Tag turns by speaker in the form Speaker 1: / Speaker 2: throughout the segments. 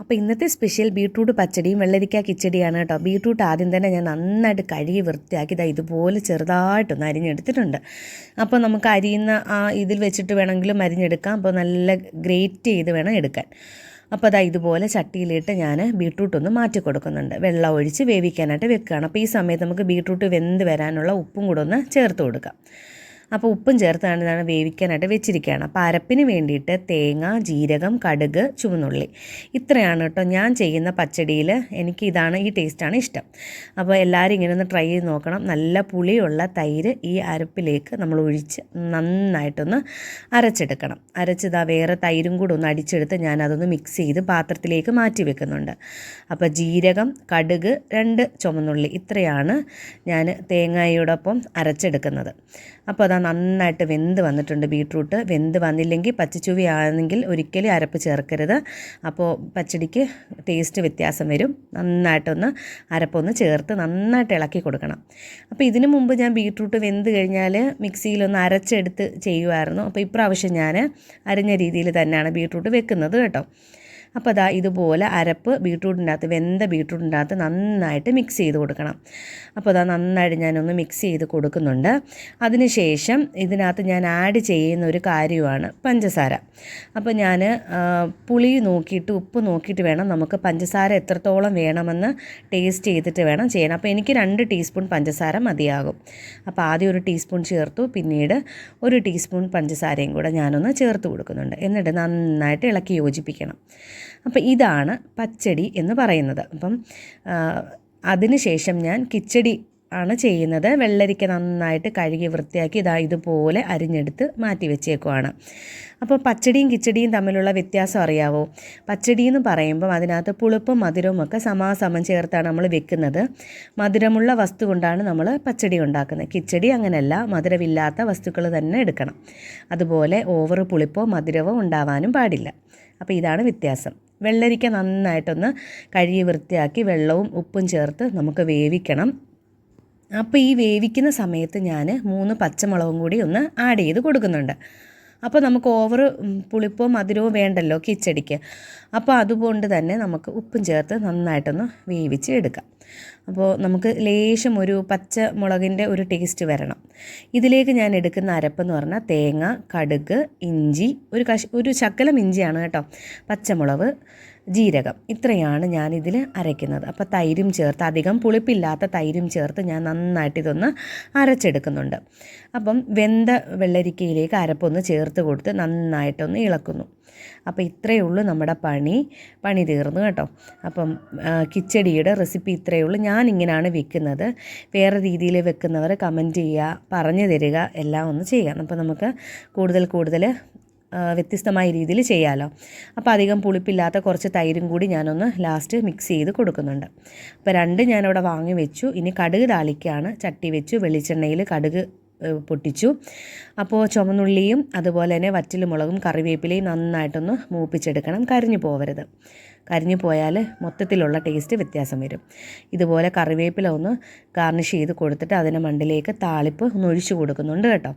Speaker 1: അപ്പോൾ ഇന്നത്തെ special beetroot പച്ചടിയും വെള്ളരിക്ക കിച്ചടിയാണ് കേട്ടോ. ബീട്രൂട്ട് ആദ്യം തന്നെ ഞാൻ നന്നായിട്ട് കഴുകി വൃത്തിയാക്കി ഇതാ ഇതുപോലെ ചെറുതായിട്ടൊന്ന് അരിഞ്ഞെടുത്തിട്ടുണ്ട്. അപ്പോൾ നമുക്ക് അരിയുന്ന ആ ഇതിൽ വെച്ചിട്ട് വേണമെങ്കിലും അരിഞ്ഞെടുക്കാം. അപ്പോൾ നല്ല ഗ്രേറ്റ് ചെയ്ത് വേണം എടുക്കാൻ. അപ്പോൾ അതാ ഇതുപോലെ ചട്ടിയിലിട്ട് ഞാൻ ബീട്രൂട്ട് ഒന്ന് മാറ്റി കൊടുക്കുന്നുണ്ട്. വെള്ളം ഒഴിച്ച് വേവിക്കാനായിട്ട് വെക്കുകയാണ്. അപ്പോൾ ഈ സമയത്ത് നമുക്ക് ബീട്രൂട്ട് വെന്ത് വരാനുള്ള ഉപ്പും കൂടെ ഒന്ന് ചേർത്ത് കൊടുക്കാം. അപ്പോൾ ഉപ്പും ചേർത്താണ് ഇതാണ് വേവിക്കാനായിട്ട് വെച്ചിരിക്കുകയാണ്. അപ്പോൾ അരപ്പിന് വേണ്ടിയിട്ട് തേങ്ങ ജീരകം കടുക് ചുവന്നുള്ളി. ഇത്രയാണ് കേട്ടോ ഞാൻ ചെയ്യുന്ന പച്ചടിയിൽ എനിക്ക് ഇതാണ് ഈ ടേസ്റ്റാണ് ഇഷ്ടം. അപ്പോൾ എല്ലാവരും ഇങ്ങനെ ഒന്ന് ട്രൈ ചെയ്ത് നോക്കണം. നല്ല പുളിയുള്ള തൈര് ഈ അരപ്പിലേക്ക് നമ്മൾ ഒഴിച്ച് നന്നായിട്ടൊന്ന് അരച്ചെടുക്കണം. അരച്ചിതാ വേറെ തൈരും കൂടെ ഒന്ന് അടിച്ചെടുത്ത് ഞാൻ അതൊന്ന് മിക്സ് ചെയ്ത് പാത്രത്തിലേക്ക് മാറ്റി വെക്കുന്നുണ്ട്. അപ്പോൾ ജീരകം കടുക് രണ്ട് ചുമന്നുള്ളി ഇത്രയാണ് ഞാൻ തേങ്ങയോടൊപ്പം അരച്ചെടുക്കുന്നത്. അപ്പോൾ നന്നായിട്ട് വെന്ത് വന്നിട്ടുണ്ട് ബീട്രൂട്ട്. വെന്ത് വന്നില്ലെങ്കിൽ പച്ചച്ചുവി ആണെങ്കിൽ ഒരിക്കലും അരപ്പ് ചേർക്കരുത്. അപ്പോൾ പച്ചടിക്ക് ടേസ്റ്റ് വ്യത്യാസം വരും. നന്നായിട്ടൊന്ന് അരപ്പൊന്ന് ചേർത്ത് നന്നായിട്ട് ഇളക്കി കൊടുക്കണം. അപ്പോൾ ഇതിനു മുമ്പ് ഞാൻ ബീട്രൂട്ട് വെന്ത് കഴിഞ്ഞാൽ മിക്സിയിലൊന്ന് അരച്ചെടുത്ത് ചെയ്യുമായിരുന്നു. അപ്പോൾ ഇപ്രാവശ്യം ഞാൻ അരിഞ്ഞ രീതിയിൽ തന്നെയാണ് ബീട്രൂട്ട് വെക്കുന്നത് കേട്ടോ. അപ്പോൾ അതാ ഇതുപോലെ അരപ്പ് ബീട്രൂട്ടിന്റെ വെന്ത ബീട്രൂട്ടിന്റെ അകത്ത് നന്നായിട്ട് മിക്സ് ചെയ്ത് കൊടുക്കണം. അപ്പോൾ അതാ നന്നായിട്ട് ഞാനൊന്ന് മിക്സ് ചെയ്ത് കൊടുക്കുന്നുണ്ട്. അതിനുശേഷം ഇതിനകത്ത് ഞാൻ ആഡ് ചെയ്യുന്ന ഒരു കാര്യമാണ് പഞ്ചസാര. അപ്പോൾ ഞാൻ പുളി നോക്കിയിട്ട് ഉപ്പ് നോക്കിയിട്ട് വേണം നമുക്ക് പഞ്ചസാര എത്രത്തോളം വേണമെന്ന് ടേസ്റ്റ് ചെയ്തിട്ട് വേണം ചെയ്യാൻ. അപ്പോൾ എനിക്ക് രണ്ട് ടീസ്പൂൺ പഞ്ചസാര മതിയാകും. അപ്പോൾ ആദ്യം ഒരു ടീസ്പൂൺ ചേർത്തു പിന്നീട് ഒരു ടീസ്പൂൺ പഞ്ചസാരയും കൂടെ ഞാനൊന്ന് ചേർത്ത് കൊടുക്കുന്നുണ്ട്. എന്നിട്ട് നന്നായിട്ട് ഇളക്കി യോജിപ്പിക്കണം. അപ്പോൾ ഇതാണ് പച്ചടി എന്ന് പറയുന്നത്. അപ്പം അതിനുശേഷം ഞാൻ കിച്ചടി ആണ് ചെയ്യുന്നത്. വെള്ളരിക്ക നന്നായിട്ട് കഴുകി വൃത്തിയാക്കി ഇതാ ഇതുപോലെ അരിഞ്ഞെടുത്ത് മാറ്റി വെച്ചേക്കുവാണ്. അപ്പോൾ പച്ചടിയും കിച്ചടിയും തമ്മിലുള്ള വ്യത്യാസം അറിയാവോ? പച്ചടി എന്ന് പറയുമ്പം അതിനകത്ത് പുളിപ്പും മധുരവും ഒക്കെ സമാസമം ചേർത്താണ് നമ്മൾ വെക്കുന്നത്. മധുരമുള്ള വസ്തു കൊണ്ടാണ് നമ്മൾ പച്ചടി ഉണ്ടാക്കുന്നത്. കിച്ചടി അങ്ങനെയല്ല മധുരമില്ലാത്ത വസ്തുക്കൾ തന്നെ എടുക്കണം. അതുപോലെ ഓവർ പുളിപ്പോ മധുരവോ ഉണ്ടാവാനും പാടില്ല. അപ്പോൾ ഇതാണ് വ്യത്യാസം. വെള്ളരിക്ക നന്നായിട്ടൊന്ന് കഴുകി വൃത്തിയാക്കി വെള്ളവും ഉപ്പും ചേർത്ത് നമുക്ക് വേവിക്കണം. അപ്പോൾ ഈ വേവിക്കുന്ന സമയത്ത് ഞാൻ മൂന്ന് പച്ചമുളകും കൂടി ഒന്ന് ആഡ് ചെയ്ത് കൊടുക്കുന്നുണ്ട്. അപ്പോൾ നമുക്ക് ഓവർ പുളിപ്പോ മധുരവും വേണ്ടല്ലോ കിച്ചടിക്ക്. അപ്പോൾ അതുകൊണ്ട് തന്നെ നമുക്ക് ഉപ്പും ചേർത്ത് നന്നായിട്ടൊന്ന് വേവിച്ച് എടുക്കാം. അപ്പോൾ നമുക്ക് ലേശം ഒരു പച്ച മുളകിന്റെ ഒരു ടേസ്റ്റ് വരണം. ഇതിലേക്ക് ഞാൻ എടുക്കുന്ന അരപ്പെന്ന് പറഞ്ഞാൽ തേങ്ങ കടുക് ഇഞ്ചി ഒരു കഷ് ഒരു ശക്കലം ഇഞ്ചിയാണ് കേട്ടോ. പച്ചമുളക് ജീരകം ഇത്രയാണ് ഞാനിതിൽ അരയ്ക്കുന്നത്. അപ്പോൾ തൈരും ചേർത്ത് അധികം പുളിപ്പില്ലാത്ത തൈരും ചേർത്ത് ഞാൻ നന്നായിട്ട് ഇതൊന്ന് അരച്ചെടുക്കുന്നുണ്ട്. അപ്പം വെന്ത വെള്ളരിക്കയിലേക്ക് അരപ്പൊന്ന് ചേർത്ത് കൊടുത്ത് നന്നായിട്ടൊന്ന് ഇളക്കുന്നു. അപ്പോൾ ഇത്രയേ ഉള്ളൂ നമ്മുടെ പണി. പണി തീർന്നു കേട്ടോ. അപ്പം കിച്ചടിയുടെ റെസിപ്പി ഇത്രയേ ഉള്ളൂ. ഞാൻ ഇങ്ങനെയാണ് വെക്കുന്നത്. വേറെ രീതിയിൽ വെക്കുന്നവർ കമന്റ് ചെയ്യുക പറഞ്ഞു തരിക എല്ലാം ഒന്ന് ചെയ്യാം അപ്പോൾ നമുക്ക് കൂടുതൽ കൂടുതൽ വ്യത്യസ്തമായ രീതിയിൽ ചെയ്യാമല്ലോ അപ്പോൾ അധികം പുളിപ്പില്ലാത്ത കുറച്ച് തൈരും കൂടി ഞാനൊന്ന് ലാസ്റ്റ് മിക്സ് ചെയ്ത് കൊടുക്കുന്നുണ്ട്. അപ്പോൾ രണ്ട് ഞാനിവിടെ വാങ്ങി വെച്ചു. ഇനി കടുക് താളിക്കാണ്. ചട്ടി വെച്ചു. വെളിച്ചെണ്ണയിൽ കടുക് പൊട്ടിച്ചു. അപ്പോൾ ചുമന്നുള്ളിയും അതുപോലെ തന്നെ വറ്റലുമുളകും കറിവേപ്പിലയും നന്നായിട്ടൊന്ന് മൂപ്പിച്ചെടുക്കണം. കരിഞ്ഞു പോവരുത്. കരിഞ്ഞു പോയാൽ മൊത്തത്തിലുള്ള ടേസ്റ്റ് വ്യത്യാസം വരും. ഇതുപോലെ കറിവേപ്പില ഒന്ന് ഗാർണിഷ് ചെയ്ത് കൊടുത്തിട്ട് അതിന്റെ മണ്ടിലേക്ക് താളിപ്പ് ഒന്ന് ഒഴിച്ചു കൊടുക്കുന്നുണ്ട് കേട്ടോ.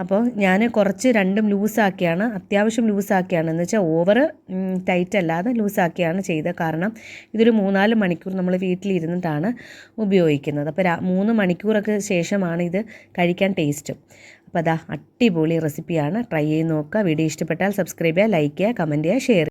Speaker 1: അപ്പോൾ ഞാൻ കുറച്ച് രണ്ടും ലൂസാക്കിയാണ് അത്യാവശ്യം ലൂസാക്കിയാണ്. എന്ന് വെച്ചാൽ ഓവർ ടൈറ്റ് അല്ലാതെ ലൂസാക്കിയാണ് ചെയ്തത് കാരണം ഇതൊരു മൂന്നാൽ മണിക്കൂർ നമ്മൾ വീട്ടിലിരുന്നിട്ടാണ് ഉപയോഗിക്കുന്നത്. അപ്പോൾ മൂന്ന് മണിക്കൂറൊക്കെ ശേഷമാണ് ഇത് കഴിക്കാൻ ടേസ്റ്റ്. അപ്പോൾ അതാ അടിപൊളി റെസിപ്പിയാണ്. ട്രൈ ചെയ്ത് നോക്കുക. വീഡിയോ ഇഷ്ടപ്പെട്ടാൽ സബ്സ്ക്രൈബ് ചെയ്യുക ലൈക്ക് ചെയ്യുക കമന്റ് ചെയ്യുക ഷെയർ